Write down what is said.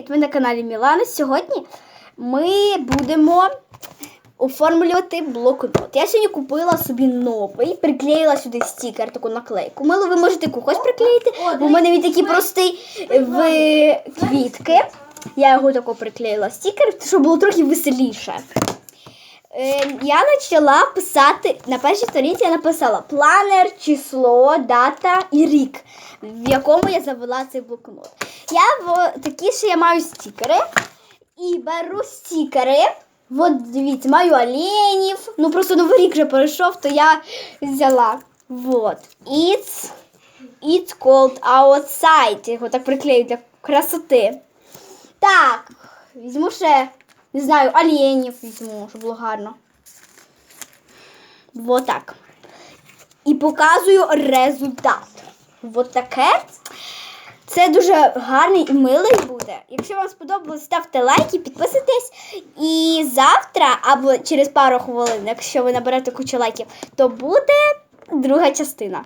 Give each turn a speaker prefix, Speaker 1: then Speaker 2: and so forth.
Speaker 1: Привіт, ви на каналі Мілана. Сьогодні ми будемо оформлювати блокнот. Я сьогодні купила собі новий, приклеїла сюди стікер, таку наклейку. Мило, ви можете когось приклеїти, бо в мене він такий простий в квітки. Я його тако приклеїла стікер, щоб було трохи веселіше. Е, я почала писати на першій сторінці я написала планер, число, дата і рік, в якому я завела цей блокнот. Я такі ще я маю стікери і беру стікери. От дивіться, маю оленів. Ну просто новий рік вже пройшов, то я взяла. Вот. It's, it's cold outside. Його так приклею для красоти. Так, візьму ще, не знаю, оленів візьму, щоб було гарно. Вот так. І показую результат. Вот таке. Це дуже гарний і милий буде. Якщо вам сподобалось, ставте лайки, підписуйтесь. І завтра, або через пару хвилин, якщо ви наберете кучу лайків, то буде друга частина.